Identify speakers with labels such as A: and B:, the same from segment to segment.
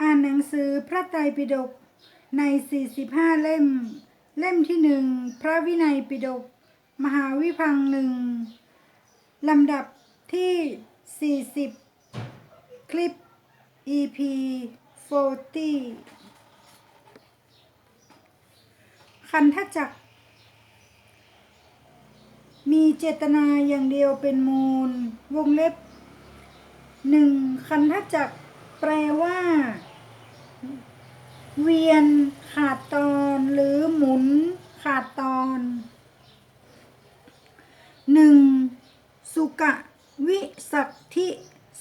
A: อ่านหนังสือพระไตรปิฎกใน 45 เล่ม เล่มที่หนึ่งพระวินัยปิฎกมหาวิพังหนึ่งลำดับที่ 40 คลิป EP 40 คันทจักมีเจตนาอย่างเดียวเป็นมูล วงเล็บหนึ่งคันทจักแปลว่า เวียนขาดตอนหรือหมุนขาดตอนหนึ่งสุกะวิสักธิ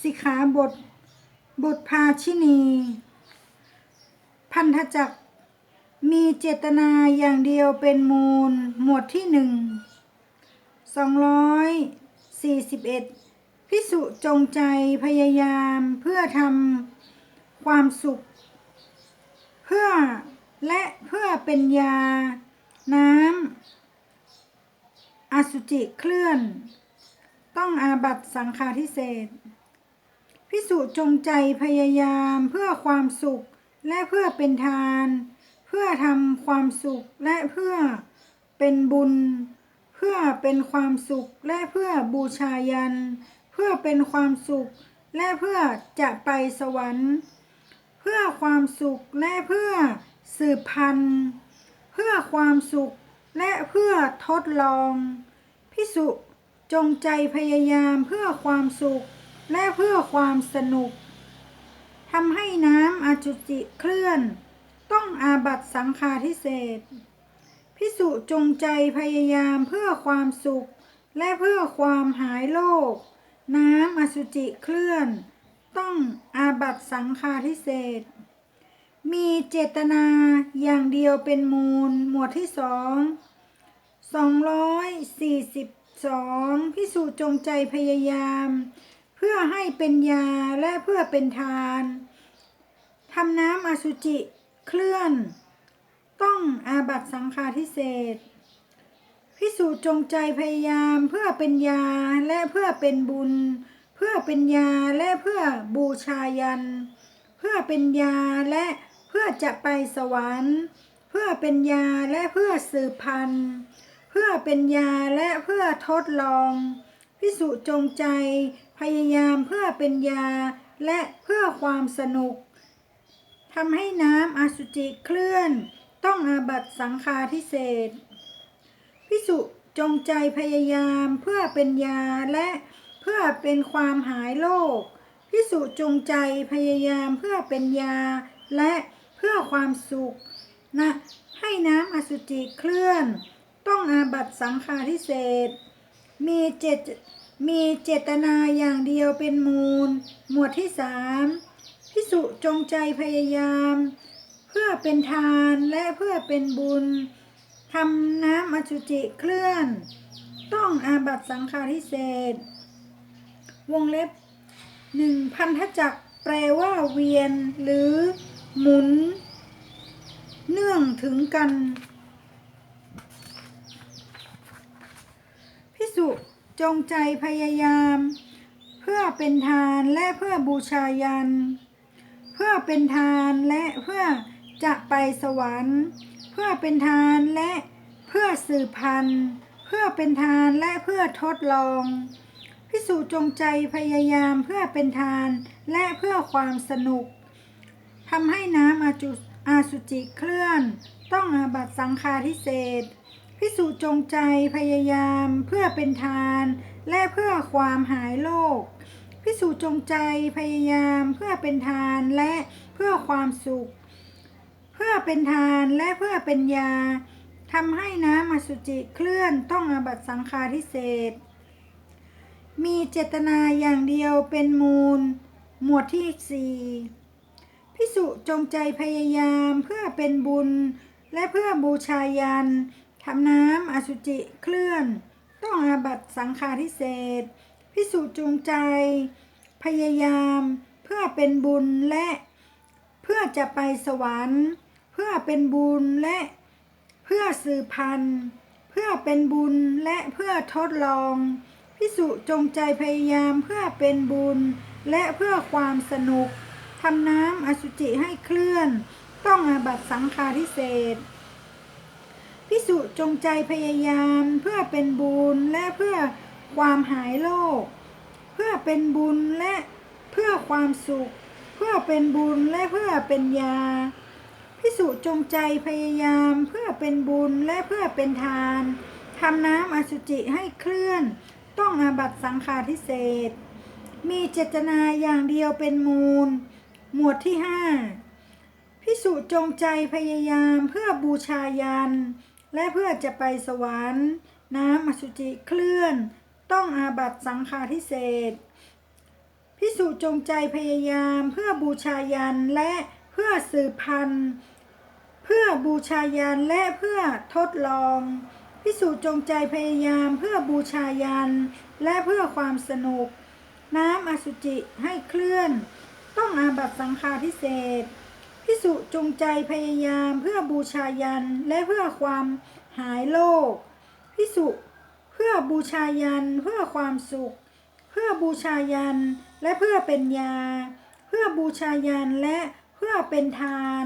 A: สิขาบท บทภาชินี พันธจักมีเจตนาอย่างเดียวเป็นมูล หมวดที่หนึ่งสองร้อยสี่สิบเอ็ดพิสุจงใจพยายามเพื่อทำความสุข เพื่อและเพื่อเป็นยา น้ำอสุจิเคลื่อน ต้องอาบัตสังฆาทิเศษพิสุจงใจพยายามเพื่อความสุขและเพื่อเป็นทาน เพื่อทำความสุขและเพื่อเป็นบุญ เพื่อเป็นความสุขและเพื่อบูชายัน เพื่อเป็นความสุขและเพื่อจะไปสวรรค์ พื่อความสุขและเพื่อสืบพันธุ์ เพื่อความสุขและเพื่อทดลอง พิสุจงใจพยายามเพื่อความสุขและเพื่อความสนุกทำให้น้ำอจุจิเคลื่อน ต้องอาบัตสังฆาทิเศษพิสุจงใจพยายามเพื่อความสุขและเพื่อความหายโรคน้ำอสุจิเคลื่อน ต้องอาบัตสังฆาทิเศษ มีเจตนาอย่างเดียวเป็นมูล หมวดที่สองสองร้อยสี่สิบสองพิสุจงใจพยายาม เพื่อให้เป็นยาและเพื่อเป็นทานทำน้ำอสุจิเคลื่อน ต้องอาบัตสังฆาทิเศษพิสูจน์จงใจพยายามเพื่อเป็นยาและเพื่อเป็นบุญ เพื่อเป็นยาและเพื่อบูชายัน เพื่อเป็นยาและเพื่อจะไปสวรรค์ เพื่อเป็นยาและเพื่อสืบพันธุ์ เพื่อเป็นยาและเพื่อทดลอง พิสุจงใจ พยายามเพื่อเป็นยาและเพื่อความสนุกทำให้น้ำอสุจิเคลื่อน ต้องอาบัตสังฆาทิเศษพิสุจงใจพยายามเพื่อเป็นยาและ พื่อเป็นความหายโรคพิสุจงใจพยายามเพื่อเป็นยาและเพื่อความสุขนะให้น้ำอสุจิเคลื่อน ต้องอาบัตสังฆาทิเศษ มีเจตมีเจตนาอย่างเดียวเป็นมูล หมวดที่สามพิสุจงใจพยายาม เพื่อเป็นทานและเพื่อเป็นบุญทำน้ำอสุจิเคลื่อน ต้องอาบัตสังฆาทิเศษ วงเล็บหนึ่งพันธจักรแปลว่าเวียน หรือ หมุน เนื่องถึงกัน พิสุจงใจพยายาม เพื่อเป็นทานและเพื่อบูชายัน เพื่อเป็นทานและเพื่อจะไปสวรรค์ เพื่อเป็นทานและเพื่อสืบพันธุ์ เพื่อเป็นทานและเพื่อทดลอง พิสูจน์จงใจพยายามเพื่อเป็นทานและเพื่อความสนุกทำให้น้ำอาจุอาสุจิเคลื่อน ต้องอาบัตสังฆาทิเศษพิสูจน์จงใจพยายามเพื่อเป็นทานและเพื่อความหายโรคพิสูจน์จงใจพยายามเพื่อเป็นทานและเพื่อความสุข เพื่อเป็นทานและเพื่อเป็นยาทำให้น้ำอสุจิเคลื่อนต้องอาบัตสังฆาทิเศษ มีเจตนาอย่างเดียวเป็นมูล หมวดที่สี่พิสุจงใจพยายามเพื่อเป็นบุญ และเพื่อบูชายันทำน้ำอสุจิเคลื่อน ต้องอาบัตสังฆาทิเศษพิสุจงใจ พยายามเพื่อเป็นบุญและเพื่อจะไปสวรรค์ เพื่อเป็นบุญและเพื่อสืบพันธุ์ เพื่อเป็นบุญและเพื่อทดลอง พิสุจงใจพยายามเพื่อเป็นบุญ และเพื่อความสนุกทำน้ำอสุจิให้เคลื่อน ต้องอาบัตสังฆาทิเศษพิสุจงใจพยายามเพื่อเป็นบุญและเพื่อความหายโรคเพื่อเป็นบุญและเพื่อความสุข เพื่อเป็นบุญและเพื่อเป็นยาพิสุจงใจพยายามเพื่อเป็นบุญและเพื่อเป็นทานทำน้ำอสุจิให้เคลื่อน ต้องอาบัตสังฆาทิเศษมีเจตนาอย่างเดียวเป็นมูล หมวดที่ห้าพิสุจงใจพยายามเพื่อบูชายัน และเพื่อจะไปสวรรค์ น้ำอสุจิเคลื่อน ต้องอาบัตสังฆาทิเศษพิสุจงใจพยายามเพื่อบูชายันและเพื่อสืบพันธุ์ เพื่อบูชายันและเพื่อทดลอง พิสุจน์จงใจพยายามเพื่อบูชายัน และเพื่อความสนุก น้ำอสุจิให้เคลื่อน ต้องอาบัตสังฆาทิเศษพิสุจงใจพยายามเพื่อบูชายันและเพื่อความหายโรคพิสุเพื่อบูชายันเพื่อความสุข เพื่อบูชายันและเพื่อเป็นยา เพื่อบูชายันและเพื่อเป็นทาน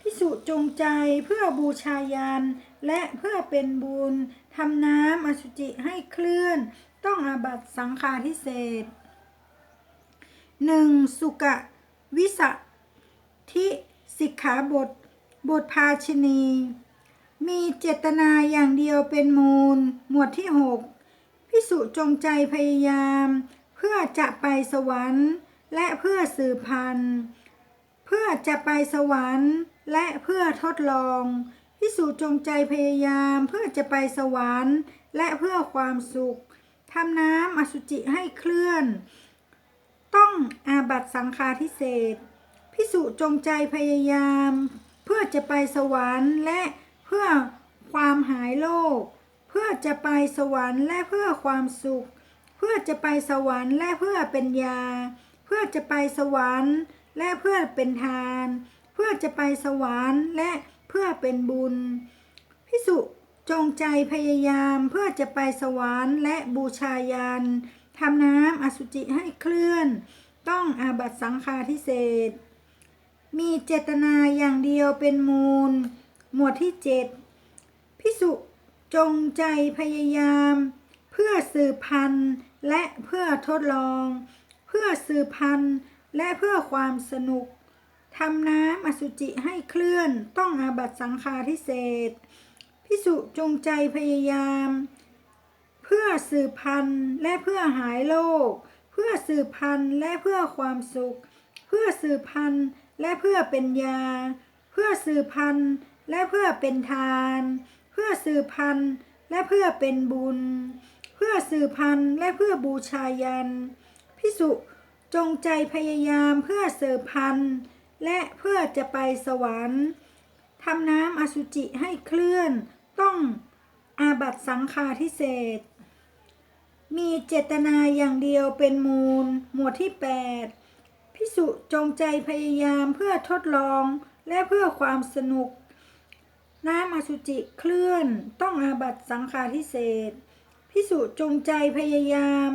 A: พิสุจงใจเพื่อบูชายัน และเพื่อเป็นบุญทำน้ำอสุจิให้เคลื่อน ต้องอาบัตสังฆาทิเศษหนึ่งสุกะวิสะทิสิกขาบท บทภาชนี มีเจตนาอย่างเดียวเป็นมูล หมวดที่หกพิสุจงใจพยายาม เพื่อจะไปสวรรค์และเพื่อสืบพันธุ์ เพื่อจะไปสวรรค์และเพื่อทดลอง พิสุจงใจพยายามเพื่อจะไปสวรรค์ และเพื่อความสุขทำน้ำอสุจิให้เคลื่อน ต้องอาบัตสังฆาทิเศษพิสุจงใจพยายาม เพื่อจะไปสวรรค์และเพื่อความหายโรคเพื่อจะไปสวรรค์และเพื่อความสุข เพื่อจะไปสวรรค์และเพื่อเป็นยา เพื่อจะไปสวรรค์และเพื่อเป็นทาน เพื่อจะไปสวรรค์และ เพื่อเป็นบุญ พิสุจงใจพยายามเพื่อจะไปสวรรค์และบูชายันทำน้ำอสุจิให้เคลื่อน ต้องอาบัตสังฆาทิเศษ มีเจตนาอย่างเดียวเป็นมูล หมวดที่เจ็ดพิสุจงใจพยายาม เพื่อสืบพันธุ์และเพื่อทดลอง เพื่อสืบพันธุ์และเพื่อความสนุก ทำน้ำอสุจิให้เคลื่อนต้องอาบัตสังฆาทิเศษพิสุจงใจพยายาม เพื่อสืบพันธุ์และเพื่อหายโรคเพื่อสืบพันธุ์และเพื่อความสุข เพื่อสืบพันธุ์และเพื่อเป็นยา เพื่อสืบพันธุ์และเพื่อเป็นทาน เพื่อสืบพันธุ์และเพื่อเป็นบุญ เพื่อสืบพันธุ์และเพื่อบูชายันพิสุจงใจพยายามเพื่อสืบพันธุ์ และเพื่อจะไปสวรรค์ทำน้ำอสุจิให้เคลื่อน ต้องอาบัตสังฆาทิเศษ มีเจตนาอย่างเดียวเป็นมูล หมวดที่ 8 พิสุจงใจพยายามเพื่อทดลองและเพื่อความสนุก น้ำอสุจิเคลื่อน ต้องอาบัตสังฆาทิเศษ พิสุจงใจพยายาม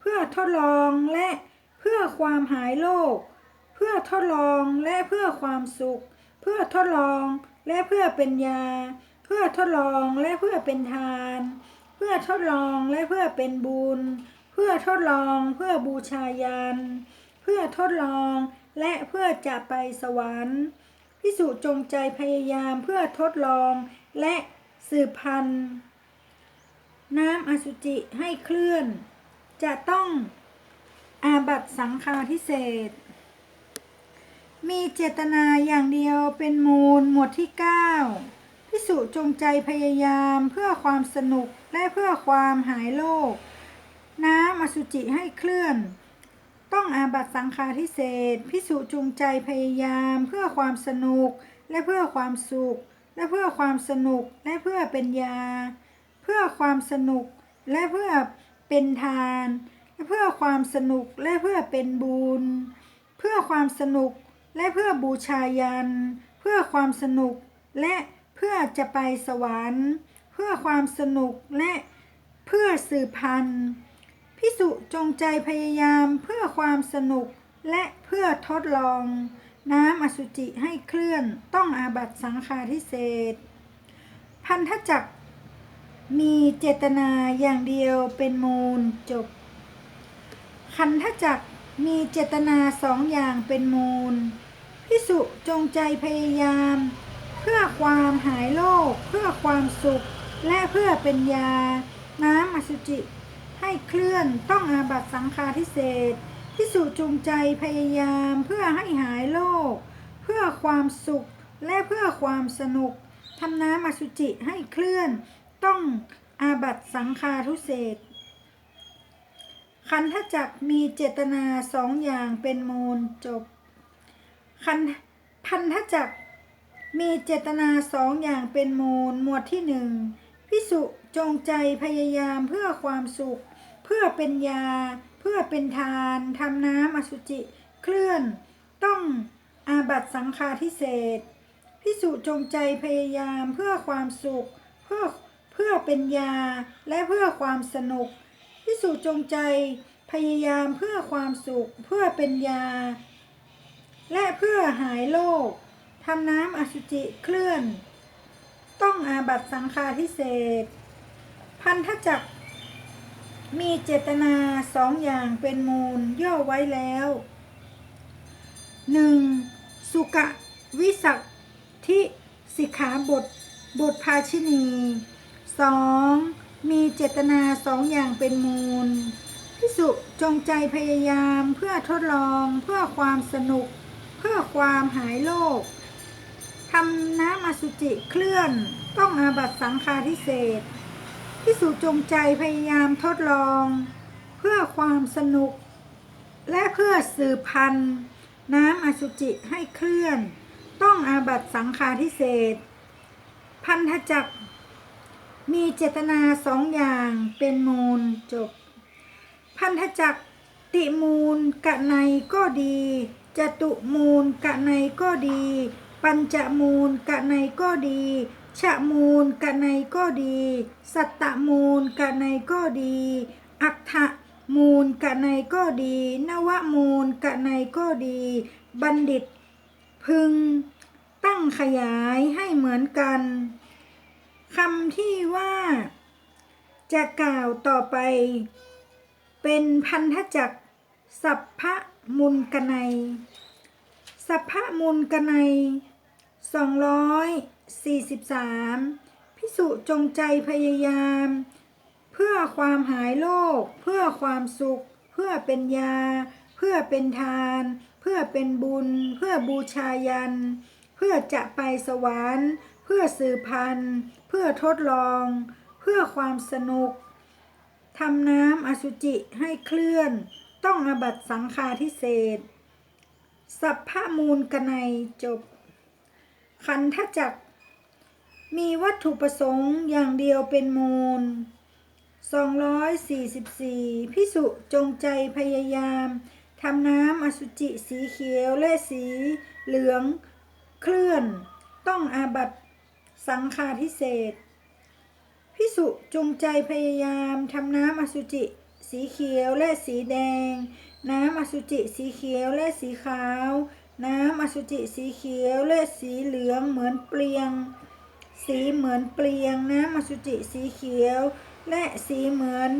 A: เพื่อทดลองและเพื่อความหายโรค เพื่อทดลองและเพื่อความสุข เพื่อทดลองและเพื่อเป็นยา เพื่อทดลองและเพื่อเป็นทาน เพื่อทดลองและเพื่อเป็นบุญ เพื่อทดลองเพื่อบูชายัน เพื่อทดลองและเพื่อจะไปสวรรค์พิสุจงใจพยายามเพื่อทดลองและสืบพันธุ์ น้ำอสุจิให้เคลื่อน จะต้องอาบัตสังฆาทิเศษ มีเจตนาอย่างเดียวเป็นมูลหมวดที่ 9 พิสุจงใจพยายามเพื่อความสนุกและเพื่อความหายโรคน้ำอสุจิให้เคลื่อน ต้องอาบัตสังฆาทิเศษพิสุจงใจพยายามเพื่อความสนุกและเพื่อความสุข และเพื่อความสนุกและเพื่อเป็นยา เพื่อความสนุกและเพื่อเป็นทาน และเพื่อความสนุกและเพื่อเป็นบุญ เพื่อความสนุก และเพื่อบูชายัน เพื่อความสนุกและเพื่อจะไปสวรรค์ เพื่อความสนุกและเพื่อสืบพันธุ์พิสุจงใจพยายามเพื่อความสนุกและเพื่อทดลอง น้ำอสุจิให้เคลื่อนต้องอาบัตสังฆาทิเศษพันธจักมีเจตนาอย่างเดียวเป็นมูลจบขันธจักมีเจตนาสองอย่างเป็นมูล พิสุจงใจพยายาม เพื่อความหายโรคเพื่อความสุข และเพื่อเป็นยา น้ำอสุจิ ให้เคลื่อนต้องอาบัตสังฆาทิเศษพิสุจงใจพยายามเพื่อให้หายโรคเพื่อความสุขและเพื่อความสนุกทำน้ำอสุจิให้เคลื่อน ต้องอาบัตสังฆาทุเศษขันธจักมีเจตนาสองอย่างเป็นมูลจบ ขันพันธจักรมีเจตนาสองอย่างเป็นมูล หมวดที่หนึ่งพิสุจงใจพยายามเพื่อความสุข เพื่อเป็นยา เพื่อเป็นทานทำน้ำอสุจิเคลื่อน ต้องอาบัตสังฆาทิเศษพิสุจงใจพยายามเพื่อความสุข เพื่อเพื่อเป็นยาและเพื่อความสนุกพิสุจงใจพยายามเพื่อความสุข เพื่อเป็นยา และเพื่อหายโรคทำน้ำอสุจิเคลื่อน ต้องอาบัตสังฆาทิเศษ พันธจักมีเจตนาสองอย่างเป็นมูลย่อไว้แล้ว 1. สุกะวิสักทิสิกขาบท บทภาชินี 2. มีเจตนาสองอย่างเป็นมูลพิสุจงใจพยายามเพื่อทดลองเพื่อความสนุก เพื่อความหายโรคทำน้ำอสุจิเคลื่อน ต้องอาบัตสังฆาทิเศษพิสุจงใจพยายามทดลอง เพื่อความสนุก และเพื่อสืบพันธุ์ น้ำอสุจิให้เคลื่อน ต้องอาบัตสังฆาทิเศษพันธจักมีเจตนาสองอย่างเป็นมูลจบ พันธจักติมูลกะในก็ดี จตุมูลกะในก็ดี ปัญจมูลกะในก็ดีชะมูลกะในก็ดี สัตตมูลกะในก็ดี อัฏฐมูลกะในก็ดี นวมูลกะในก็ดี บัณฑิต พึง ตั้งขยายให้เหมือนกันคำที่ว่า จะกล่าวต่อไป เป็นพันธจักรสัพพะ มุลกนัยสัพพมุลกนัย243พิสุจงใจพยายาม เพื่อความหายโรคเพื่อความสุข เพื่อเป็นยา เพื่อเป็นทาน เพื่อเป็นบุญ เพื่อบูชายัน เพื่อจะไปสวรรค์ เพื่อสืบพันธุ์ เพื่อทดลอง เพื่อความสนุกทำน้ำอสุจิให้เคลื่อน ต้องอบัตสังฆาทิเศษสัพพมูลกนัยจบ ขันธจักมีวัตถุประสงค์อย่างเดียวเป็นมูล 244 พิสุจงใจพยายามทำน้ำอสุจิสีเขียวและสีเหลืองเคลื่อน ต้องอาบัตสังฆาทิเศษพิสุจงใจพยายามทำน้ำอสุจิ สีเขียวและสีแดง น้ำอสุจิสีเขียวและสีขาว น้ำอสุจิสีเขียวและสีเหลืองเหมือนเปลียง สีเหมือนเปลียง น้ำอสุจิสีเขียว และสีเหมือน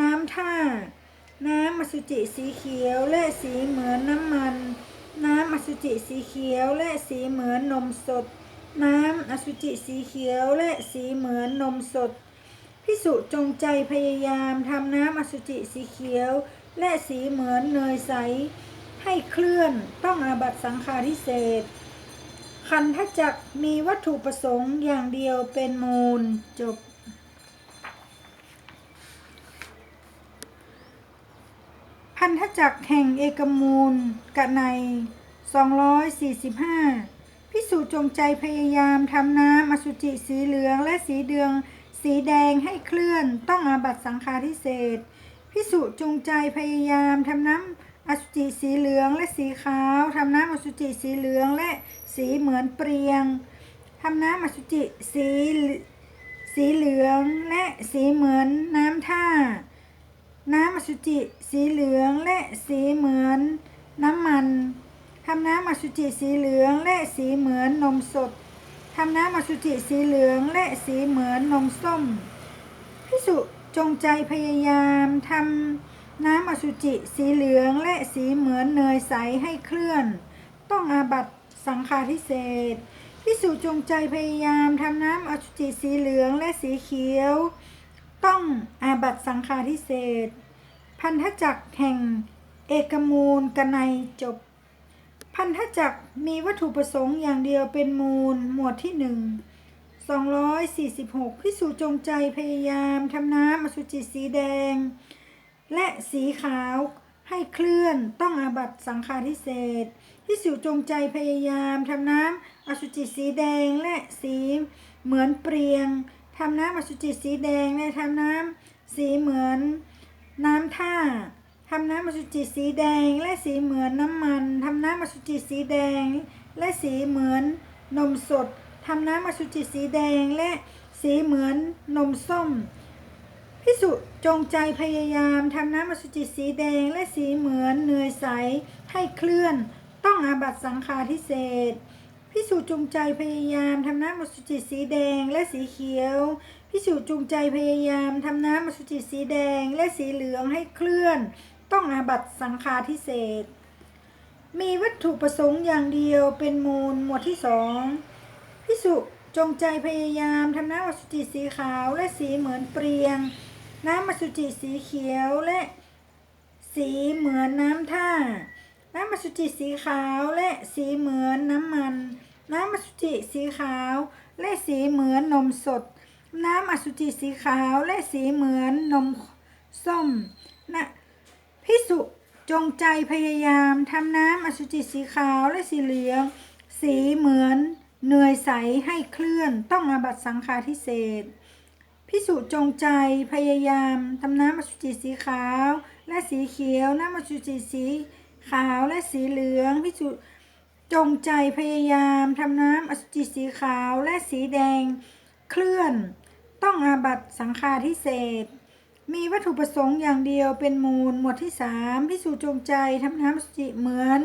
A: น้ำท่า น้ำอสุจิสีเขียวและสีเหมือนน้ำมัน น้ำอสุจิสีเขียวและสีเหมือนนมสด น้ำอสุจิสีเขียวและสีเหมือนนมสด พิสุจงใจพยายามทำน้ำอสุจิสีเขียว และสีเหมือนเนยใส ให้เคลื่อนต้องอาบัตสังฆาทิเศษขันธจักมีวัตถุประสงค์อย่างเดียวเป็นมูลจบ พันธจักแห่งเอกมูลกะใน 245พิสุจงใจพยายามทำน้ำอสุจิสีเหลืองและสีเดือง สีแดงให้เคลื่อนต้องอาบัตสังฆาทิเศษพิสุจงใจพยายามทำน้ำอสุจิสีเหลืองและสีขาวทำน้ำอสุจิสีเหลืองและสีเหมือนเปรียงทำน้ำอสุจิสีสีเหลืองและสีเหมือนน้ำท่า น้ำอสุจิสีเหลืองและสีเหมือนน้ำมันทำน้ำอสุจิสีเหลืองและสีเหมือนนมสด ทำน้ำอสุจิสีเหลืองและสีเหมือนนมส้มพิสุจงใจพยายามทำน้ำอสุจิสีเหลืองและสีเหมือนเนยใสให้เคลื่อน ต้องอาบัตสังฆาทิเศษพิสุจงใจพยายามทำน้ำอสุจิสีเหลืองและสีเขียว ต้องอาบัตสังฆาทิเศษพันธจักแห่งเอกมูลกนัยจบ พันธจักรมีวัตถุประสงค์อย่างเดียวเป็นมูล หมวดที่หนึ่ง246พิสูจน์จงใจพยายามทำน้ำอสุจิสีแดง และสีขาวให้เคลื่อนต้องอาบัตสังฆาทิเศษพิสูจน์จงใจพยายามทำน้ำอสุจิสีแดงและสีเหมือนเปรียงทำน้ำอสุจิสีแดงและทำน้ำสีเหมือนน้ำท่า ทำน้ำอสุจิสีแดงและสีเหมือนน้ำมันทำน้ำอสุจิสีแดง และสีเหมือนนมสดทำน้ำอสุจิสีแดงและสีเหมือนนมส้มพิสุจงใจพยายามทำน้ำอสุจิสีแดงและสีเหมือนเนยใสให้เคลื่อน ต้องอาบัตสังฆาทิเศษพิสุจงใจพยายามทำน้ำอสุจิสีแดงและสีเขียวพิสุจงใจพยายามทำน้ำอสุจิสีแดงและสีเหลืองให้เคลื่อน ต้องอาบัตสังฆาทิเศษ มีวัตถุประสงค์อย่างเดียวเป็นมูลหมวดที่สองพิสุจงใจพยายามทำน้ำอสุจิสีขาวและสีเหมือนเปรียง น้ำอสุจิสีเขียวและสีเหมือนน้ำท่า น้ำอสุจิสีขาวและสีเหมือนน้ำมัน น้ำอสุจิสีขาวและสีเหมือนนมสด น้ำอสุจิสีขาวและสีเหมือนนมส้ม พิสุจงใจพยายามทำน้ำอสุจิสีขาวและสีเหลือง สีเหมือนเนยใสให้เคลื่อนต้องอาบัตสังฆาทิเศษพิสุจงใจพยายามทำน้ำอสุจิสีขาว และสีเขียว น้ำอสุจิสีขาวและสีเหลืองพิสุจงใจพยายามทำน้ำอสุจิสีขาวและสีแดง เคลื่อน ต้องอาบัตสังฆาทิเศษ มีวัตถุประสงค์อย่างเดียวเป็นมูล หมวดที่สามพิสูจน์จงใจทำน้ำอสุจิเหมือน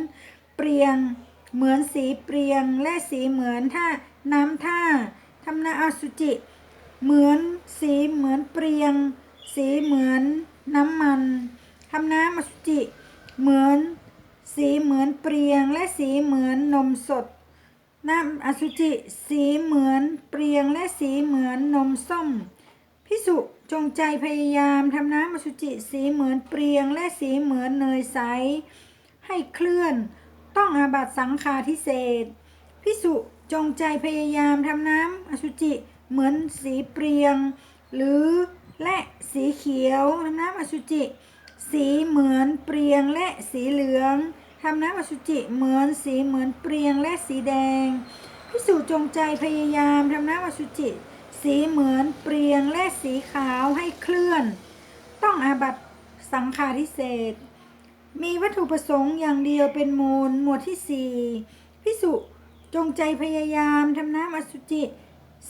A: เปรียง เหมือนสีเปรียง และสีเหมือนท่าน้ำท่าทำน้ำอสุจิ เหมือนสีเหมือนเปรียง สีเหมือนน้ำมันทำน้ำอสุจิ เหมือนสีเหมือนเปรียง และสีเหมือนนมสด น้ำอสุจิ สีเหมือนเปรียง และสีเหมือนนมส้ม พิสุ จงใจพยายามทำน้ำอสุจิสีเหมือนเปรียง และสีเหมือนเนยใส ให้เคลื่อน ต้องอาบัตสังฆาทิเศษพิสุจงใจพยายามทำน้ำอสุจิเหมือนสีเปรียง หรือและสีเขียวทำน้ำอสุจิ สีเหมือนเปรียงและสีเหลืองทำน้ำอสุจิเหมือนสีเหมือนเปรียงและสีแดงพิสูจน์จงใจพยายามทำน้ำอสุจิ สีเหมือนเปรียงและสีขาวให้เคลื่อน ต้องอาบัตสังฆาทิเศษ มีวัตถุประสงค์อย่างเดียวเป็นมูล หมวดที่สี่พิสุจงใจพยายามทำน้ำอสุจิ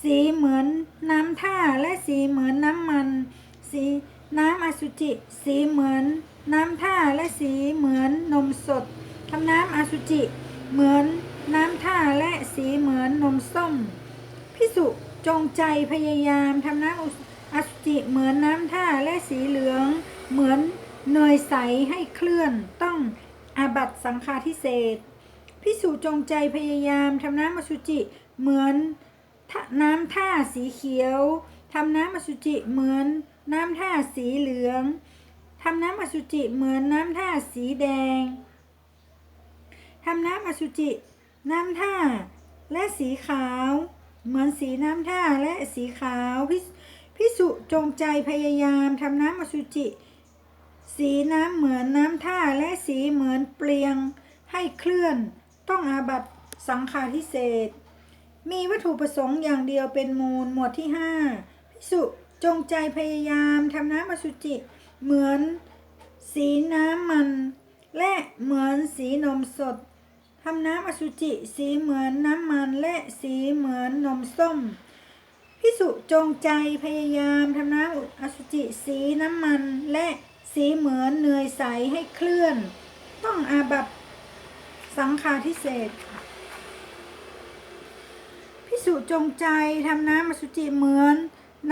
A: สีเหมือนน้ำท่าและสีเหมือนน้ำมัน สีน้ำอสุจิ สีเหมือนน้ำท่าและสีเหมือนนมสดทำน้ำอสุจิ เหมือนน้ำท่าและสีเหมือนนมส้มพิสุ จงใจพยายามทำน้ำอสุจิเหมือนน้ำท่าและสีเหลือง เหมือนเนยใสให้เคลื่อนต้องอาบัตสังฆาทิเศษพิสุจงใจพยายามทำน้ำอสุจิเหมือนน้ำท่าสีเขียวทำน้ำอสุจิเหมือนน้ำท่าสีเหลืองทำน้ำอสุจิเหมือนน้ำท่าสีแดงทำน้ำอสุจิ น้ำท่า และสีขาว เหมือนสีน้ำท่าและสีขาวพิสพิสุจงใจพยายามทำน้ำอสุจิ สีน้ำเหมือนน้ำท่าและสีเหมือนเปลียงให้เคลื่อน ต้องอาบัตสังฆาทิเศษ มีวัตถุประสงค์อย่างเดียวเป็นมูลหมวดที่ห้าพิสุจงใจพยายามทำน้ำอสุจิ เหมือนสีน้ำมัน และเหมือนสีนมสด ทำน้ำอสุจิสีเหมือนน้ำมันและสีเหมือนนมส้มพิสุจงใจพยายามทำน้ำอสุจิสีน้ำมันและสีเหมือนเนยใสให้เคลื่อน ต้องอาบัตสังฆาทิเศษพิสุจงใจทำน้ำอสุจิเหมือน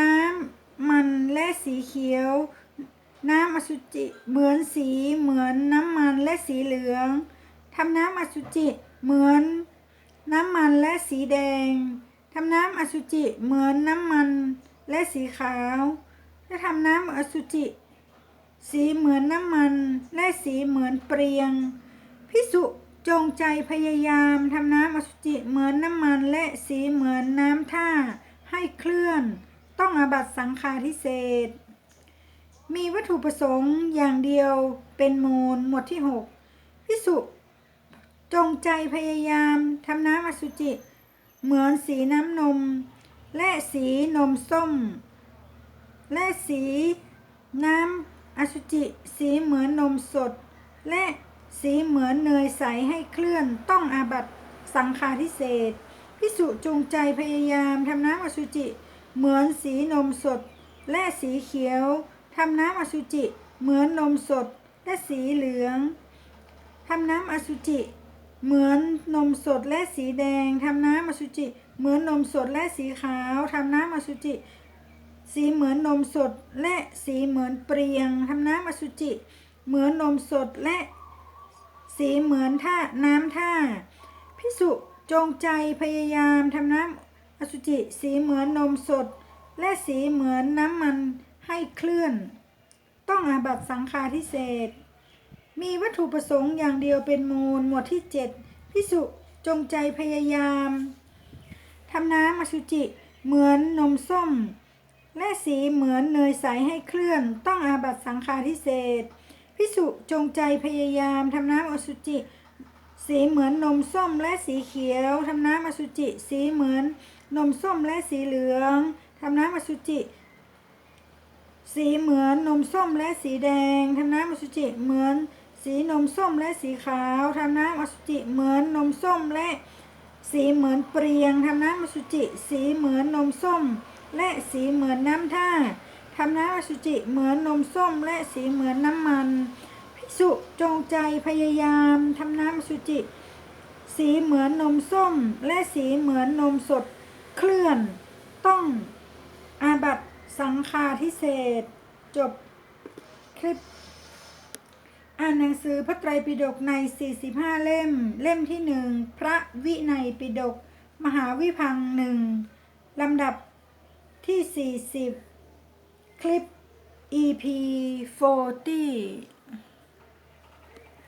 A: น้ำมันและสีเขียว น้ำอสุจิเหมือนสีเหมือนน้ำมันและสีเหลือง ทำน้ำอสุจิเหมือนน้ำมันและสีแดง ทำน้ำอสุจิเหมือนน้ำมันและสีขาว และทำน้ำอสุจิ สีเหมือนน้ำมันและสีเหมือนเปรียง พิสุจงใจพยายามทำน้ำอสุจิเหมือนน้ำมันและสีเหมือนน้ำท่าให้เคลื่อน ต้องอาบัตสังฆาทิเศษ มีวัตถุประสงค์อย่างเดียวเป็นมูลหมวดที่ 6 พิสุ จงใจพยายามทำน้ำอสุจิ เหมือนสีน้ำนม และสีนมส้ม และสีน้ำอสุจิ สีเหมือนนมสด และสีเหมือนเนยใสให้เคลื่อนต้องอาบัตสังฆาทิเศษพิสุจงใจพยายามทำน้ำอสุจิ เหมือนสีนมสด และสีเขียวทำน้ำอสุจิ เหมือนนมสด และสีเหลืองทำน้ำอสุจิ เหมือนนมสดและสีแดงทำน้ำอสุจิ เหมือนนมสดและสีขาวทำน้ำอสุจิ สีเหมือนนมสดและสีเหมือนเปรียงทำน้ำอสุจิ เหมือนนมสดและสีเหมือนท่าน้ำท่าพิสุจงใจพยายามทำน้ำอสุจิ สีเหมือนนมสด และสีเหมือนน้ำมันให้เคลื่อน ต้องอาบัตสังฆาทิเศษ มีวัตถุประสงค์อย่างเดียวเป็นมูล หมวดที่ 7 พิสุจงใจพยายามทำน้ำอสุจิ เหมือนนมส้ม และสีเหมือนเนยใสให้เคลื่อน ต้องอาบัตสังฆาทิเศษพิสุจงใจพยายามทำน้ำอสุจิ สีเหมือนนมส้มและสีเขียวทำน้ำอสุจิ สีเหมือนนมส้มและสีเหลืองทำน้ำอสุจิ สีเหมือนนมส้มและสีแดงทำน้ำอสุจิเหมือน สีนมส้มและสีขาวทำน้ำอสุจิเหมือนนมส้มและสีเหมือนเปรียงทำน้ำอสุจิ สีเหมือนนมส้ม และสีเหมือนน้ำท่าทำน้ำอสุจิเหมือนนมส้ม และสีเหมือนน้ำมันพิสุจงใจพยายามทำน้ำอสุจิ สีเหมือนนมส้ม และสีเหมือนนมสดเคลื่อน ต้องอาบัตสังฆาทิเศษจบคลิป อ่านหนังสือพระไตรปิฎกใน 45 เล่ม เล่มที่หนึ่งพระวินัยปิฎกมหาวิพังหนึ่งลำดับที่ 40 คลิป EP 40